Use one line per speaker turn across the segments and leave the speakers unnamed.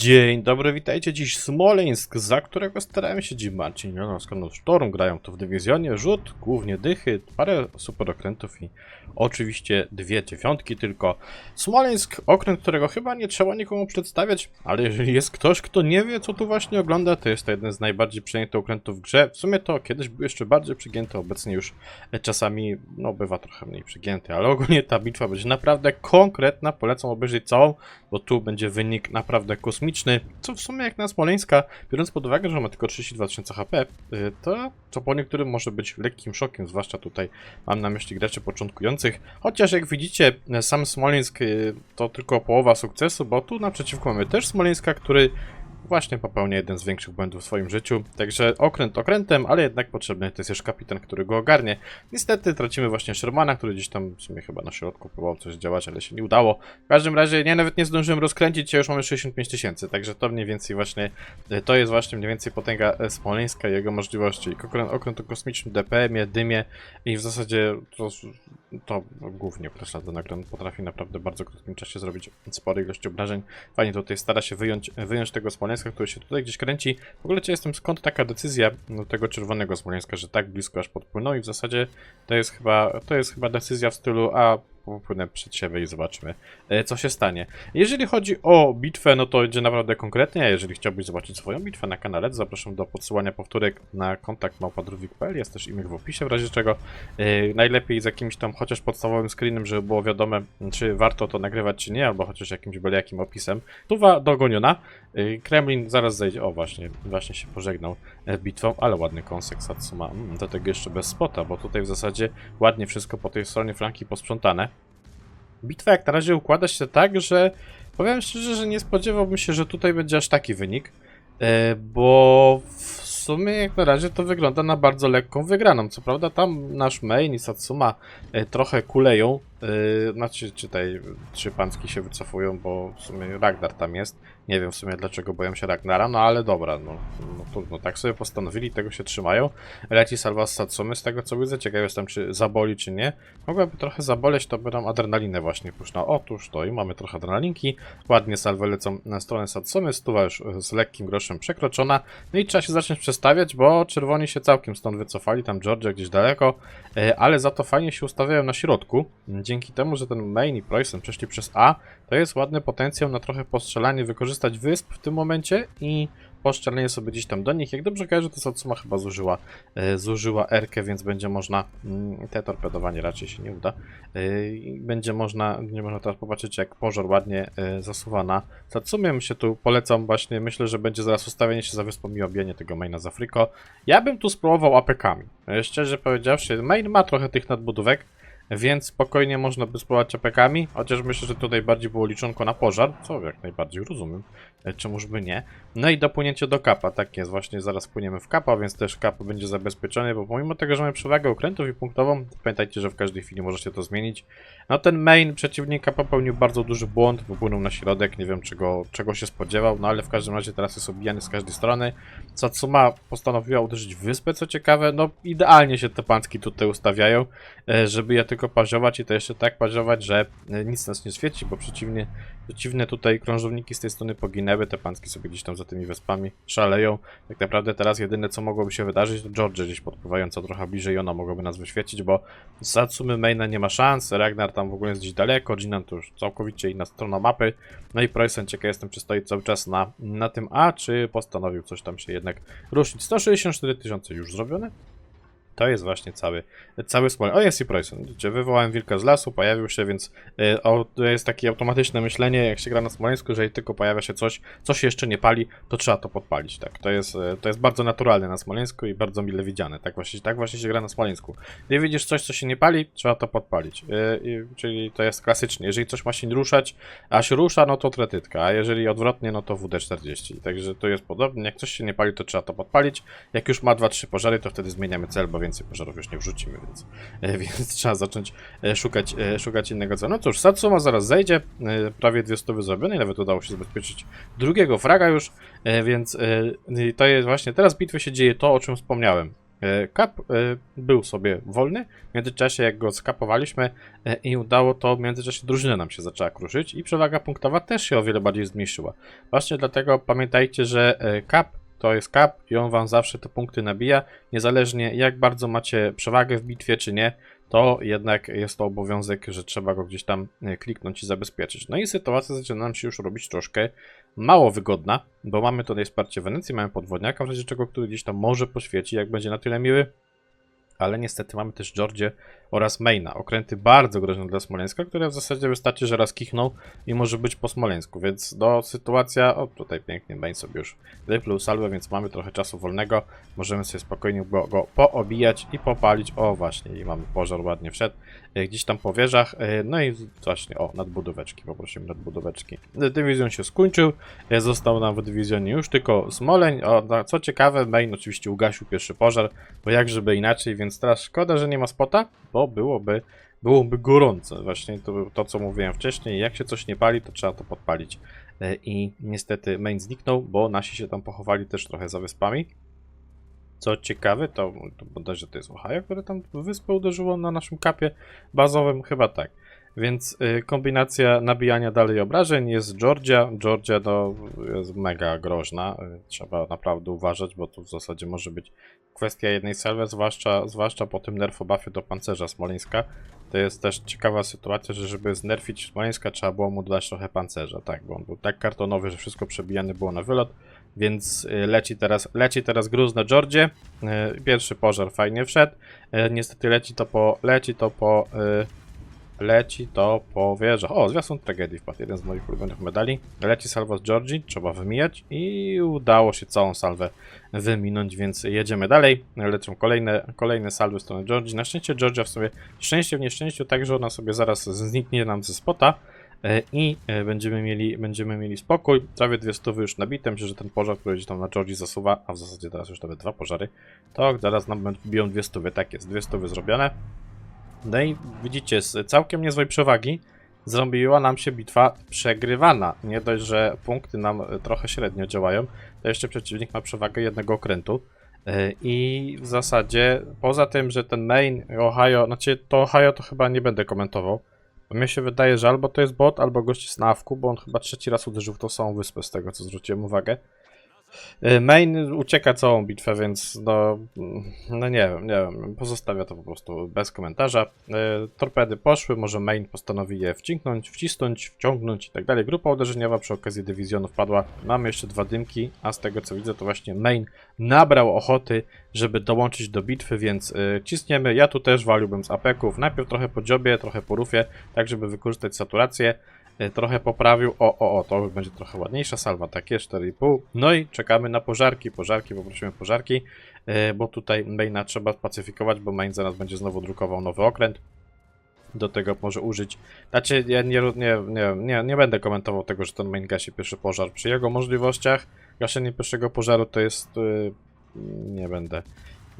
Dzień dobry, witajcie dziś Smoleńsk, za którego starałem się dziś Marcin Jonas Sztorm, grają tu w dywizjonie, rzut, głównie dychy, parę super okrętów i oczywiście dwie dziewiątki tylko. Smoleńsk, okręt, którego chyba nie trzeba nikomu przedstawiać, ale jeżeli jest ktoś, kto nie wie co tu właśnie ogląda, to jest to jeden z najbardziej przyjętych okrętów w grze. W sumie to kiedyś był jeszcze bardziej przygięty, obecnie już czasami, no bywa trochę mniej przygięty, ale ogólnie ta bitwa będzie naprawdę konkretna, polecam obejrzeć całą, bo tu będzie wynik naprawdę kosmiczny, co w sumie jak na Smoleńska, biorąc pod uwagę, że ma tylko 32 tysiące HP, y, to co po niektórym może być lekkim szokiem, zwłaszcza tutaj mam na myśli graczy początkujących, chociaż jak widzicie sam Smoleńsk y, to tylko połowa sukcesu, bo tu naprzeciwko mamy też Smoleńska, który właśnie popełnia jeden z większych błędów w swoim życiu. Także okręt okrętem, ale jednak potrzebny to jest jeszcze kapitan, który go ogarnie. Niestety tracimy właśnie Shermana, który gdzieś tam w sumie chyba na środku próbował coś działać, ale się nie udało. W każdym razie ja nawet nie zdążyłem rozkręcić się, już mamy 65 tysięcy, także to mniej więcej właśnie, e, to jest właśnie mniej więcej potęga e, Smoleńska i jego możliwości. Okręt, okręt o kosmicznym DPM-ie, dymie i w zasadzie to, to głównie Preslada nagrany potrafi naprawdę w bardzo krótkim czasie zrobić spore ilości obrażeń. Fajnie tutaj stara się wyjąć, wyjąć tego Smoleńska, który się tutaj gdzieś kręci. W ogóle cię jestem skąd taka decyzja no, tego czerwonego Smoleńska, że tak blisko aż podpłynął i w zasadzie to jest chyba, to jest chyba decyzja w stylu a popłynę przed siebie i zobaczmy, e, co się stanie. Jeżeli chodzi o bitwę, no to idzie naprawdę konkretnie, jeżeli chciałbyś zobaczyć swoją bitwę na kanale, to zapraszam do podsyłania powtórek na kontakt małpadrówik.pl, jest też e-mail w opisie, w razie czego e, najlepiej z jakimś tam chociaż podstawowym screenem, żeby było wiadome, czy warto to nagrywać, czy nie, albo chociaż jakimś byle jakim opisem. Tuwa dogoniona, e, Kremlin zaraz zejdzie, o właśnie, właśnie się pożegnał bitwą, ale ładny kąsek Satsuma, mm, do tego jeszcze bez spota, bo tutaj w zasadzie ładnie wszystko po tej stronie flanki posprzątane. Bitwa jak na razie układa się tak, że powiem szczerze, że nie spodziewałbym się, że tutaj będzie aż taki wynik, e, bo w sumie jak na razie to wygląda na bardzo lekką wygraną. Co prawda tam nasz main i Satsuma e, trochę kuleją, e, znaczy czytaj, trzy panski się wycofują, bo w sumie Ragnar tam jest. Nie wiem w sumie dlaczego boją się Ragnara, no ale dobra, no, no trudno, tak sobie postanowili, tego się trzymają. Leci salwa z Satsumy, z tego co widzę, ciekaw jestem czy zaboli czy nie. Mogłaby trochę zaboleć, to by nam adrenalinę właśnie puszczał. Otóż to i mamy trochę adrenalinki, ładnie salwy lecą na stronę Satsumy, stuwa już z lekkim groszem przekroczona. No i trzeba się zacząć przestawiać, bo czerwoni się całkiem stąd wycofali, tam Georgia gdzieś daleko, e, ale za to fajnie się ustawiają na środku. Dzięki temu, że ten main i Preußen przeszli przez A, to jest ładny potencjał na trochę postrzelanie, wykorzystać wysp w tym momencie i postrzelenie sobie gdzieś tam do nich. Jak dobrze kojarzę, to Satsuma chyba zużyła, e, zużyła Erkę, więc będzie można, mm, te torpedowanie raczej się nie uda, e, będzie można, nie można teraz popatrzeć jak pożar ładnie e, zasuwa na Satsumie. Się tu polecam właśnie, myślę, że będzie zaraz ustawienie się za wyspą i objęcie tego maina z Afriko. Ja bym tu spróbował apekami. E, Szczerze powiedziawszy, main ma trochę tych nadbudówek, więc spokojnie można by spróbować apekami, chociaż myślę, że tutaj bardziej było liczonko na pożar, co jak najbardziej rozumiem, czemuż by nie. No i dopłynięcie do kapa, tak jest, właśnie zaraz płyniemy w kapa, więc też kap będzie zabezpieczony, bo pomimo tego, że mamy przewagę okrętów i punktową, pamiętajcie, że w każdej chwili możecie to zmienić. No ten main przeciwnika popełnił bardzo duży błąd, wypłynął na środek, nie wiem czego, czego się spodziewał, no ale w każdym razie teraz jest obijany z każdej strony. Satsuma postanowiła uderzyć w wyspę, co ciekawe, no idealnie się te panski tutaj ustawiają, e, żeby je tylko paziować i to jeszcze tak paziować, że e, nic nas nie świeci, bo przeciwnie, przeciwne tutaj krążowniki z tej strony poginęły, te panski sobie gdzieś tam za tymi wyspami szaleją. Tak naprawdę teraz jedyne co mogłoby się wydarzyć to Georgia gdzieś podpływająca trochę bliżej, ona mogłaby nas wyświecić, bo Satsumy maina nie ma szans, Ragnar tam w ogóle jest gdzieś daleko, Jinan to już całkowicie inna strona mapy, no i Preußen ciekaw jestem czy stoi cały czas na, na tym A, czy postanowił coś tam się jednak ruszyć. 164 tysiące już zrobione? To jest właśnie cały, cały smol. O, jest i Preußen. Widzicie, wywołałem wilka z lasu, pojawił się, więc y, o, jest takie automatyczne myślenie, jak się gra na Smoleńsku, że tylko pojawia się coś, co się jeszcze nie pali, to trzeba to podpalić, tak. To jest, y, to jest bardzo naturalne na Smoleńsku i bardzo mile widziane. Tak właśnie, tak właśnie się gra na Smoleńsku. Gdy widzisz coś, co się nie pali, trzeba to podpalić. Y, i, czyli to jest klasycznie. Jeżeli coś ma się ruszać, a się rusza, no to tretytka, a jeżeli odwrotnie, no to WD-40. Także to jest podobnie. Jak coś się nie pali, to trzeba to podpalić. Jak już ma 2-3 pożary, to wtedy zmieniamy cel, bo więcej pożarów już nie wrzucimy, więc, e, więc trzeba zacząć e, szukać, e, szukać innego celu. No cóż, Satsuma zaraz zejdzie, prawie dwie stówy zrobione, i nawet udało się zabezpieczyć drugiego fraga już, więc to jest właśnie, teraz w bitwie się dzieje to, o czym wspomniałem. Kap był sobie wolny, w międzyczasie jak go skapowaliśmy i udało to, w międzyczasie drużyna nam się zaczęła kruszyć i przewaga punktowa też się o wiele bardziej zmniejszyła. Właśnie dlatego pamiętajcie, że Kap to jest Kap i on wam zawsze te punkty nabija, niezależnie jak bardzo macie przewagę w bitwie czy nie, to jednak jest to obowiązek, że trzeba go gdzieś tam e, kliknąć i zabezpieczyć. No i sytuacja zaczyna nam się już robić troszkę mało wygodna, bo mamy tutaj wsparcie Wenecji, mamy podwodniaka, w razie czego, który gdzieś tam może poświeci, jak będzie na tyle miły, ale niestety mamy też Georgię oraz Maina, okręty bardzo groźne dla Smoleńska, które w zasadzie wystarczy, że raz kichną i może być po Smoleńsku, więc do sytuacja, o tutaj pięknie Main sobie już wypluł salwę, więc mamy trochę czasu wolnego, możemy sobie spokojnie go, go poobijać i popalić, o właśnie, i mamy pożar ładnie wszedł, e, gdzieś tam po wieżach, e, no i właśnie, o, nadbudóweczki, poprosimy nadbudóweczki. Dywizjon się skończył, e, został nam w dywizjonie już tylko Smoleń, o, no, co ciekawe, Main oczywiście ugasił pierwszy pożar, bo jak żeby inaczej, więc teraz szkoda, że nie ma spota, bo byłoby, byłoby gorące. Właśnie to, to, co mówiłem wcześniej, jak się coś nie pali, to trzeba to podpalić. E, I niestety main zniknął, bo nasi się tam pochowali też trochę za wyspami. Co ciekawe, to, to bodajże to jest Ohio, które tam wyspę uderzyło na naszym kapie bazowym, chyba tak. Więc y, kombinacja nabijania dalej obrażeń jest Georgia. Georgia no, jest mega groźna. Y, trzeba naprawdę uważać, bo tu w zasadzie może być kwestia jednej salwy, zwłaszcza, zwłaszcza po tym nerfobuffie do pancerza Smoleńska. To jest też ciekawa sytuacja, że żeby znerfić Smoleńska trzeba było mu dodać trochę pancerza, tak, bo on był tak kartonowy, że wszystko przebijane było na wylot, więc y, leci teraz, leci teraz gruz na Georgie. Y, Pierwszy pożar fajnie wszedł. Y, Niestety leci to po, leci to po, leci to po wieżach. O, zwiastun tragedii wpadł, jeden z moich ulubionych medali. Leci salwa z Georgii, trzeba wymijać i udało się całą salwę wyminąć, więc jedziemy dalej. Lecą kolejne, kolejne salwy w stronę Georgii. Na szczęście Georgia w sobie, szczęście w nieszczęściu, także ona sobie zaraz zniknie nam ze spota e, i e, będziemy mieli, będziemy mieli spokój. Prawie dwie stówy już nabite. Myślę, że ten pożar, który gdzieś tam na Georgii zasuwa, a w zasadzie teraz już nawet dwa pożary, to zaraz nam biją dwie stówy. Tak jest, dwie stówy zrobione. No i widzicie, z całkiem niezłej przewagi zrobiła nam się bitwa przegrywana. Nie dość, że punkty nam e, trochę średnio działają, to jeszcze przeciwnik ma przewagę jednego okrętu. E, I w zasadzie, poza tym, że ten main Ohio, znaczy to Ohio to chyba nie będę komentował. Bo mnie się wydaje, że albo to jest bot, albo gość jest na awku, bo on chyba trzeci raz uderzył w tą samą wyspę, z tego co zwróciłem uwagę. E, Main ucieka całą bitwę, więc no, no nie wiem, nie wiem, pozostawia to po prostu bez komentarza. E, Torpedy poszły, może Main postanowi je wcinknąć, wcisnąć, wciągnąć i tak dalej. Grupa uderzeniowa przy okazji dywizjonu wpadła. Mamy jeszcze dwa dymki, a z tego co widzę to właśnie Main nabrał ochoty, żeby dołączyć do bitwy, więc e, cisniemy. Ja tu też waliłbym z apeków. Najpierw trochę po dziobie, trochę po rufie, tak żeby wykorzystać saturację. E, trochę poprawił. O, o, o, to będzie trochę ładniejsza salwa, takie 4,5. No i czekamy na pożarki, pożarki, poprosimy pożarki, e, bo tutaj maina trzeba spacyfikować, bo main zaraz będzie znowu drukował nowy okręt. Do tego może użyć. Znaczy, ja nie, nie, nie, nie, nie będę komentował tego, że ten main gasi pierwszy pożar. Przy jego możliwościach gaszenie pierwszego pożaru to jest. y, nie będę.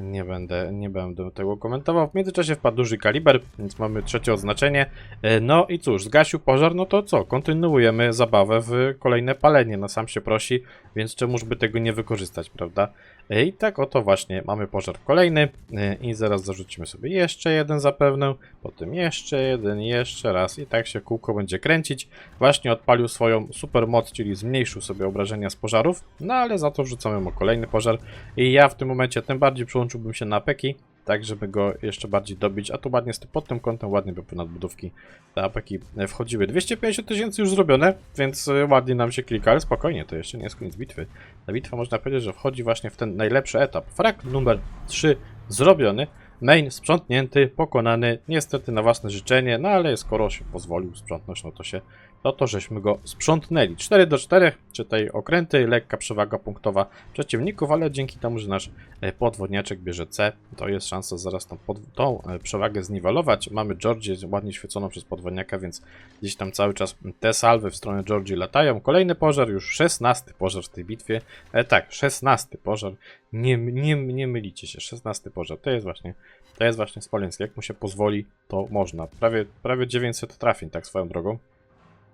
Nie będę, nie będę tego komentował. W międzyczasie wpadł duży kaliber, więc mamy trzecie oznaczenie. E, No i cóż, zgasił pożar, no to co? Kontynuujemy zabawę w kolejne palenie. No sam się prosi, więc czemuż by tego nie wykorzystać, prawda? I tak oto właśnie mamy pożar kolejny. E, i zaraz zarzucimy sobie jeszcze jeden zapewne, potem jeszcze jeden, jeszcze raz. I tak się kółko będzie kręcić. Właśnie odpalił swoją super moc, czyli zmniejszył sobie obrażenia z pożarów, no ale za to wrzucamy mu kolejny pożar. I ja w tym momencie tym bardziej przyłączyłbym się na peki, tak żeby go jeszcze bardziej dobić, a tu ładnie pod tym kątem ładnie by nadbudówki te apeki e, wchodziły. 250 tysięcy już zrobione, więc e, ładnie nam się klika, ale spokojnie, to jeszcze nie jest koniec bitwy. Ta bitwa można powiedzieć, że wchodzi właśnie w ten najlepszy etap. Frak numer 3 zrobiony, main sprzątnięty, pokonany, niestety na własne życzenie, no ale skoro się pozwolił sprzątnąć, no to się no to żeśmy go sprzątnęli. 4 do 4, czytaj okręty, lekka przewaga punktowa przeciwników, ale dzięki temu, że nasz e, podwodniaczek bierze C, to jest szansa zaraz tą, pod, tą e, przewagę zniwelować. Mamy Georgię ładnie świeconą przez podwodniaka, więc gdzieś tam cały czas te salwy w stronę Georgii latają. Kolejny pożar, już 16 pożar w tej bitwie. E, tak, 16 pożar. Nie, nie, nie mylicie się, 16 pożar. To jest właśnie, to jest właśnie Smoleński. Jak mu się pozwoli, to można. Prawie, prawie 900 trafień, tak swoją drogą.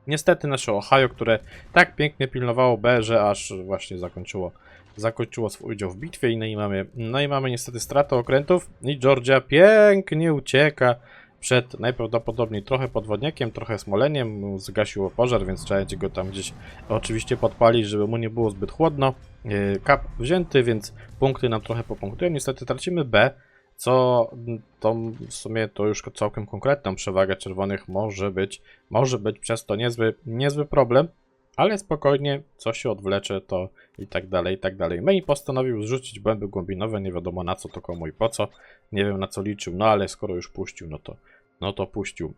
Niestety nasze Ohio, które tak pięknie pilnowało B, że aż właśnie zakończyło, zakończyło swój udział w bitwie i no i mamy, no i mamy niestety stratę okrętów i Georgia pięknie ucieka przed najprawdopodobniej trochę podwodniakiem, trochę smoleniem, zgasiło pożar, więc trzeba będzie go tam gdzieś oczywiście podpalić, żeby mu nie było zbyt chłodno. Yy, Kap wzięty, więc punkty nam trochę popunktują. Niestety tracimy B, co mm, to w sumie to już całkiem konkretną przewagę czerwonych może być, może być przez to niezły, niezły problem, ale spokojnie, co się odwlecze, to i tak dalej, i tak dalej. Main postanowił zrzucić bęby głębinowe, nie wiadomo na co to komu i po co, nie wiem na co liczył, no ale skoro już puścił, no to, no to puścił.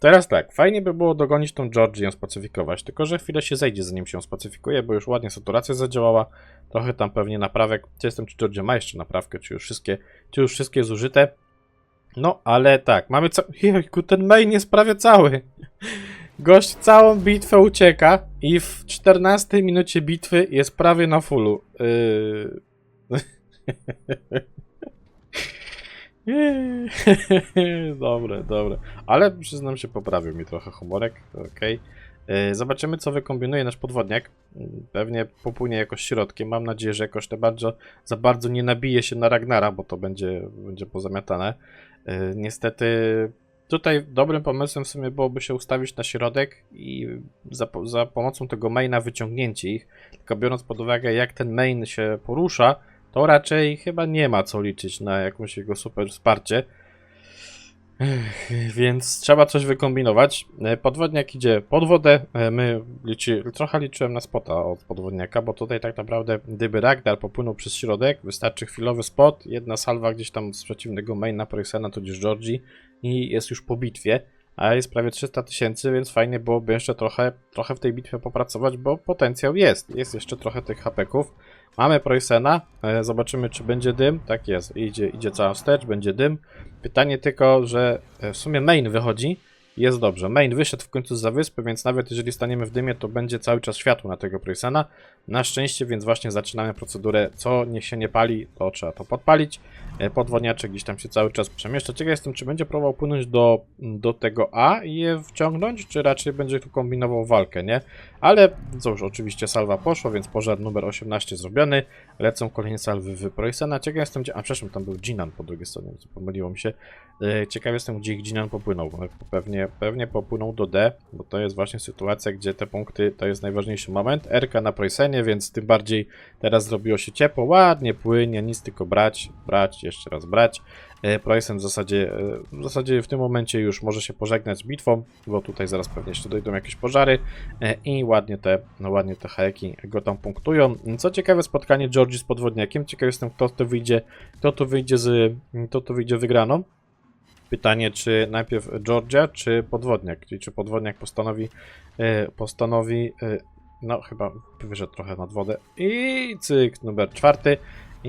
Teraz tak, fajnie by było dogonić tą Georgię i ją spacyfikować, tylko że chwilę się zejdzie zanim się ją spacyfikuje, bo już ładnie saturacja zadziałała, trochę tam pewnie naprawek, czy jestem, czy Georgia ma jeszcze naprawkę, czy już wszystkie, czy już wszystkie zużyte. No, ale tak, mamy ca... Jejku, ten main jest prawie cały. Gość całą bitwę ucieka i w 14 minucie bitwy jest prawie na fullu. Yy... dobre, dobre. Ale przyznam się, poprawił mi trochę humorek. Okej. Yy, Zobaczymy, co wykombinuje nasz podwodniak. Yy, Pewnie popłynie jakoś środkiem. Mam nadzieję, że jakoś to bardzo, za bardzo nie nabije się na Ragnara, bo to będzie, będzie pozamiatane. Yy, Niestety Tutaj dobrym pomysłem w sumie byłoby się ustawić na środek i za, za pomocą tego maina wyciągnięcie ich. Tylko biorąc pod uwagę, jak ten main się porusza, to raczej chyba nie ma co liczyć na jakąś jego super wsparcie. Więc trzeba coś wykombinować. E, Podwodniak idzie pod wodę. E, My liczy, trochę liczyłem na spota od podwodniaka, bo tutaj tak naprawdę gdyby Ragnar popłynął przez środek, wystarczy chwilowy spot, jedna salwa gdzieś tam z przeciwnego maina Prysena, tudzież Georgii i jest już po bitwie, a jest prawie 300 tysięcy, więc fajnie byłoby jeszcze trochę, trochę w tej bitwie popracować, bo potencjał jest. Jest jeszcze trochę tych hapeków. Mamy Preussena, e, zobaczymy czy będzie dym. Tak jest, idzie, idzie cała wstecz, będzie dym. Pytanie tylko, że e, w sumie main wychodzi, jest dobrze. Main wyszedł w końcu za wyspy, więc nawet jeżeli staniemy w dymie, to będzie cały czas światło na tego Preussena. Na szczęście, więc właśnie zaczynamy procedurę, co niech się nie pali, to trzeba to podpalić. E, Podwodniaczek gdzieś tam się cały czas przemieszcza. Ciekaw jestem, czy będzie próbował płynąć do, do tego A i je wciągnąć, czy raczej będzie tu kombinował walkę, nie? Ale cóż, oczywiście salwa poszła, więc pożar numer 18 zrobiony. Lecą kolejne salwy w Preussena. Ciekaw jestem, gdzie... A przepraszam, tam był Jinan po drugiej stronie, pomyliło mi się. E, Ciekaw jestem, gdzie ich Jinan popłynął. E, Pewnie, pewnie popłynął do D, bo to jest właśnie sytuacja, gdzie te punkty to jest najważniejszy moment. RK na Preussenie, więc tym bardziej teraz zrobiło się ciepło, ładnie płynie, nic tylko brać, brać, jeszcze raz brać. E, Preußen w zasadzie, e, w zasadzie w tym momencie już może się pożegnać z bitwą, bo tutaj zaraz pewnie jeszcze dojdą jakieś pożary e, i ładnie te, no ładnie te hajeki go tam punktują. Co ciekawe spotkanie Georgii z podwodniakiem, ciekaw jestem kto to wyjdzie, kto to wyjdzie z, kto to wyjdzie wygraną. Pytanie, czy najpierw Georgia, czy podwodniak, czyli czy podwodniak postanowi, e, postanowi, e, no chyba wyszedł trochę nad wodę i cyk, numer czwarty.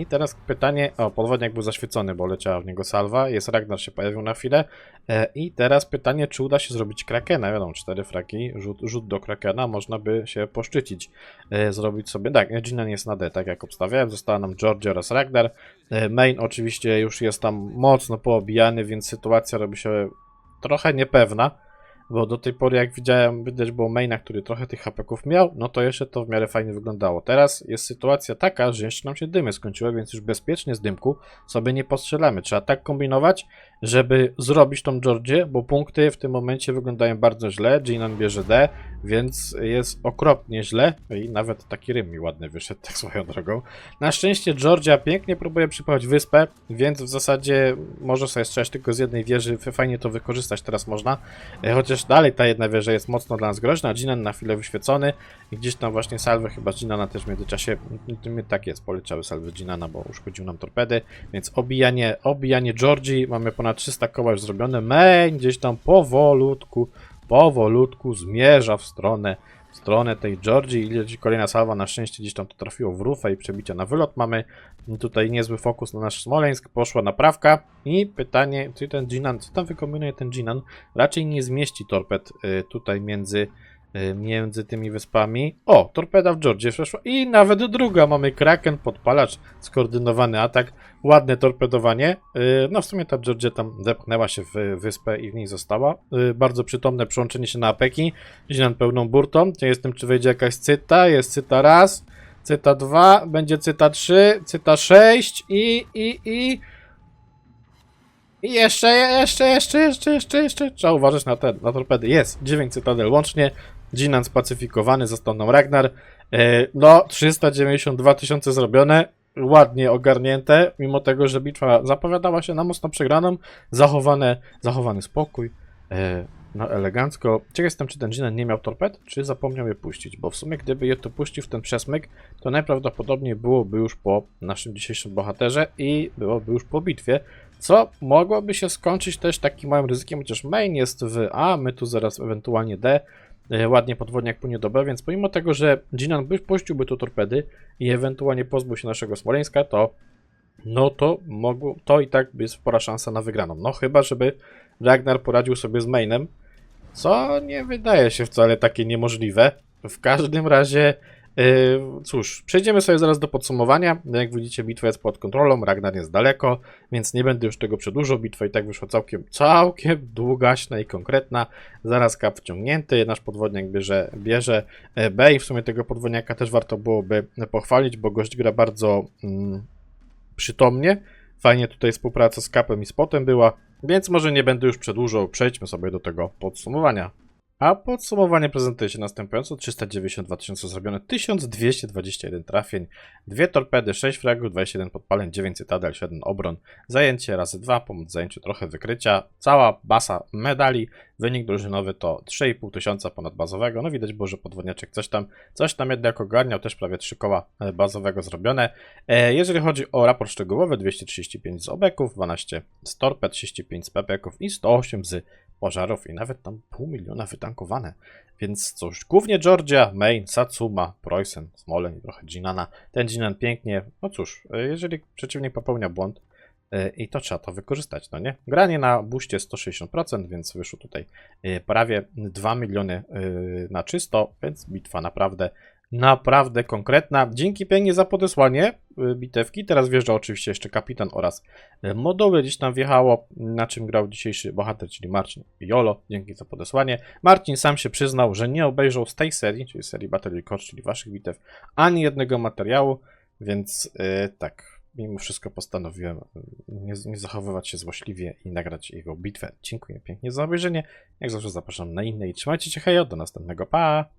I teraz pytanie, o podwodniak był zaświecony, bo leciała w niego salwa, jest Ragnar się pojawił na chwilę. E, i teraz pytanie, czy uda się zrobić Krakena, wiadomo, cztery fraki, rzut, rzut do Krakena, można by się poszczycić, e, zrobić sobie, tak, Jinan jest na D, tak jak obstawiałem, została nam Georgia oraz Ragnar, E, Main oczywiście już jest tam mocno poobijany, więc sytuacja robi się trochę niepewna, bo do tej pory jak widziałem, widać było maina, który trochę tych hapeków miał, no to jeszcze to w miarę fajnie wyglądało. Teraz jest sytuacja taka, że jeszcze nam się dymy skończyły, więc już bezpiecznie z dymku sobie nie postrzelamy. Trzeba tak kombinować, żeby zrobić tą Georgię, bo punkty w tym momencie wyglądają bardzo źle. Jinan bierze D, więc jest okropnie źle i nawet taki rym mi ładny wyszedł, tak swoją drogą. Na szczęście Georgia pięknie próbuje przypojechać wyspę, więc w zasadzie może sobie strzelać tylko z jednej wieży, fajnie to wykorzystać teraz można. E, Chociaż dalej ta jedna wieża jest mocno dla nas groźna, Jinan na chwilę wyświecony i gdzieś tam właśnie salwy chyba Jinana też w międzyczasie, tak jest, poleciały salwy Jinana, bo uszkodził nam torpedy, więc obijanie, obijanie Georgii, mamy ponad 300 koła już zrobione, main gdzieś tam powolutku, powolutku zmierza w stronę stronę tej Georgii i leci kolejna salwa, na szczęście gdzieś tam to trafiło w rufę i przebicia na wylot mamy. Tutaj niezły fokus na nasz Smoleńsk, poszła naprawka i pytanie, czy ten Jinan, co tam wykombinuje ten Jinan? Raczej nie zmieści torped y, tutaj między między tymi wyspami. O, torpeda w Georgie przeszła i nawet druga. Mamy Kraken, podpalacz, skoordynowany atak, ładne torpedowanie. Y, No w sumie ta Georgia tam zepchnęła się w wyspę i w niej została. Y, Bardzo przytomne przyłączenie się na apeki. Zinan pełną burtą. Nie jestem, czy wejdzie jakaś cyta. Jest cyta raz, cyta dwa, będzie cyta trzy, cyta sześć i, i, i... I jeszcze, jeszcze, jeszcze, jeszcze, jeszcze, jeszcze. Trzeba uważać na te, na torpedy. Jest, 9 cytadel łącznie. Jinan spacyfikowany, został nam Ragnar. E, no, 392 tysiące zrobione. Ładnie ogarnięte, mimo tego, że bitwa zapowiadała się na mocno przegraną. Zachowane, zachowany spokój. E, no, elegancko. Ciekaw jestem, czy ten Jinan nie miał torped, czy zapomniał je puścić, bo w sumie gdyby je tu puścił w ten przesmyk, to najprawdopodobniej byłoby już po naszym dzisiejszym bohaterze i byłoby już po bitwie. Co mogłoby się skończyć też takim małym ryzykiem, chociaż main jest w A, my tu zaraz ewentualnie D. E, Ładnie podwodniak płynie do B, więc pomimo tego, że Jinan by puściłby tu torpedy i ewentualnie pozbył się naszego Smoleńska, to no to mogło, to i tak jest spora szansa na wygraną. No chyba, żeby Ragnar poradził sobie z mainem, co nie wydaje się wcale takie niemożliwe. W każdym razie, cóż, przejdziemy sobie zaraz do podsumowania. Jak widzicie, bitwa jest pod kontrolą, Ragnar jest daleko, więc nie będę już tego przedłużał. Bitwa i tak wyszła całkiem, całkiem długaśna i konkretna. Zaraz kap wciągnięty, nasz podwodniak bierze, bierze e, B i w sumie tego podwodniaka też warto byłoby pochwalić, bo gość gra bardzo mm, przytomnie. Fajnie tutaj współpraca z kapem i spotem była, więc może nie będę już przedłużał, przejdźmy sobie do tego podsumowania. A podsumowanie prezentuje się następująco: 392 tysiące zrobione, 1221 trafień, 2 torpedy, 6 fragów, 21 podpaleń, 9 cytadel, 7 obron, zajęcie razy 2, pomoc w zajęciu trochę wykrycia, cała basa medali, wynik drużynowy to 3,5 tysiąca ponad bazowego, no widać było, że podwodniaczek coś tam, coś tam jednak ogarniał, też prawie 3 koła e, bazowego zrobione. E, Jeżeli chodzi o raport szczegółowy, 235 z obeków, 12 z torped, 35 z pepeków i 108 z pożarów i nawet tam pół miliona wytankowane. Więc cóż, głównie Georgia, Maine, Satsuma, Preußen, Smoleń i trochę Jinana. Ten Jinan pięknie, no cóż, e, jeżeli przeciwnik popełnia błąd, e, i to trzeba to wykorzystać, no nie? Granie na buście 160%, więc wyszło tutaj e, prawie 2 miliony na czysto, więc bitwa naprawdę, naprawdę konkretna. Dzięki pięknie za podesłanie e, bitewki. Teraz wjeżdża oczywiście jeszcze kapitan oraz e, moduły. Gdzieś tam wjechało, na czym grał dzisiejszy bohater, czyli Marcin Jolo. Dzięki za podesłanie. Marcin sam się przyznał, że nie obejrzał z tej serii, czyli serii Battle Record, czyli waszych bitew, ani jednego materiału, więc e, tak, mimo wszystko postanowiłem e, nie, nie zachowywać się złośliwie i nagrać jego bitwę. Dziękuję pięknie za obejrzenie. Jak zawsze zapraszam na inne i trzymajcie się hejo, do następnego, pa!